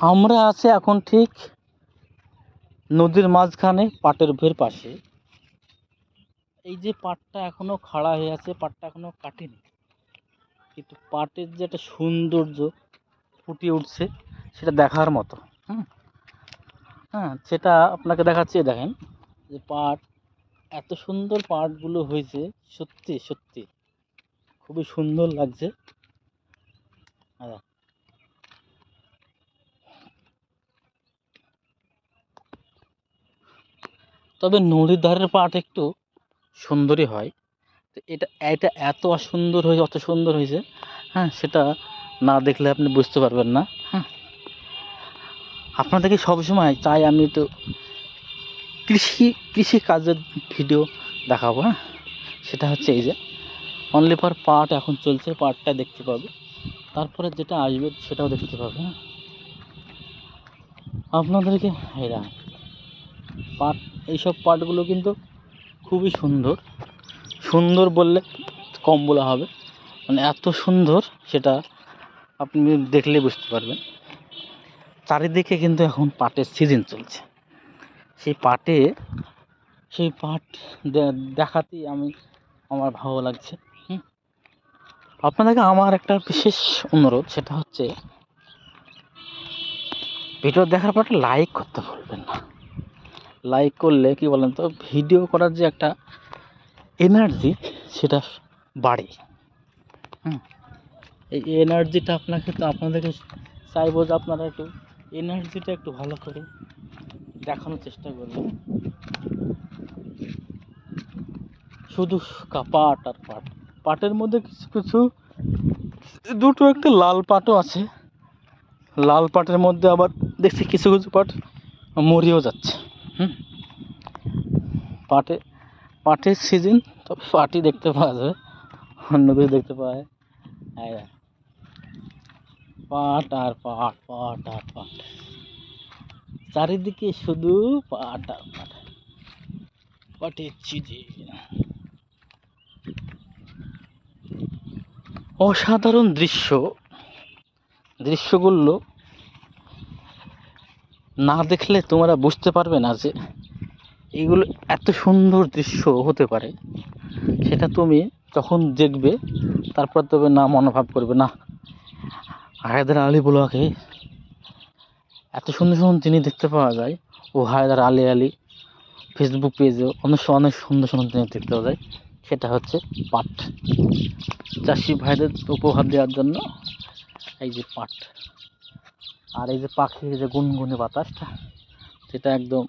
আমরা আছি এখন ঠিক নদীর মাঝখানে, পাটের ভের পাশে। এই যে পাটটা এখনও খাড়া হয়ে আছে, পাটটা এখনও কাটেনি। কিন্তু পাটের যে একটা সৌন্দর্য ফুটিয়ে উঠছে, সেটা দেখার মতো। হ্যাঁ সেটা আপনাকে দেখাচ্ছি দেখেন, যে পাট, এত সুন্দর পাটগুলো হয়েছে, সত্যি সত্যি। খুবই সুন্দর লাগছে। হ্যাঁ তবে নদীর ধারের পাট একটু সুন্দরই হয়। তো এটা এটা এত সুন্দর হয়েছে অত সুন্দর হয়েছে হ্যাঁ সেটা না দেখলে আপনি বুঝতে পারবেন না। হ্যাঁ। আপনাদেরকে সবসময় চাই আমি তো কৃষি কৃষি কাজের ভিডিও দেখাবো হ্যাঁ। সেটা হচ্ছে এই যে অনলি ফর পাট এখন চলছে পাটটা দেখতে পাবে। তারপরে যেটা আসবে সেটাও দেখতে পাবে হ্যাঁ। আপনাদেরকে এরা পাট, এইসব পাটগুলো কিন্তু খুবই সুন্দর। সুন্দর বললে কম বলা হবে। মানে এত সুন্দর সেটা আপনি দেখলে বুঝতে পারবেন। চারিদিকে কিন্তু এখন পাটের সিজন চলছে। সেই পাটে, সেই পাট দেখাতেই আমি, আমার ভালো লাগছে। আপনাদেরকে আমার একটা বিশেষ অনুরোধ, সেটা হচ্ছে ভিডিও দেখার পর লাইক করতে ভুলবেন না। লাইক করলে কি বলেন তো ভিডিও করার যে একটা এনার্জি সেটা বাড়ে। হুম? এই এনার্জিটা আপনাকে তো আপনাদেরকে চাইব যে আপনারা একটু এনার্জিটা একটু ভালো করে দেখানোর চেষ্টা করবেন। শুধু পাট আর পাট। পাটের মধ্যে কিছু কিছু, দুটো একটা লাল পাটও আছে। লাল পাটের মধ্যে আবার দেখছি কিছু কিছু পাট মরেও যাচ্ছে। হুম। পাটে, পাটের সিজন তবে পাটই দেখতে পাওয়া যাবে। অন্য কিছু দেখতে পাওয়া যায়। এই দেখ। পাট আর পাট পাট আর পাট। চারিদিকে শুধু পাট আর পাট। পাটের সিজন অসাধারণ দৃশ্য। দৃশ্যগুলো না দেখলে তোমরা বুঝতে পারবে না যে এগুলো এত সুন্দর দৃশ্য হতে পারে। সেটা তুমি যখন দেখবে, তারপর তবে না মনোভাব করবে, না, হায়দার আলী ব্লগে এত সুন্দর সুন্দর জিনিস দেখতে পাওয়া যায়। ও হায়দার আলী আলী ফেসবুক পেজে অনেক অনেক সুন্দর সুন্দর জিনিস দেখতে পাওয়া যায়। সেটা হচ্ছে পাট। চাষি ভাইদের উপহার দেওয়ার জন্য এই যে পাট। আর এই যে পাখির যে গুনগুনে বাতাসটা সেটা একদম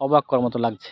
অবাক করার মতো লাগছে।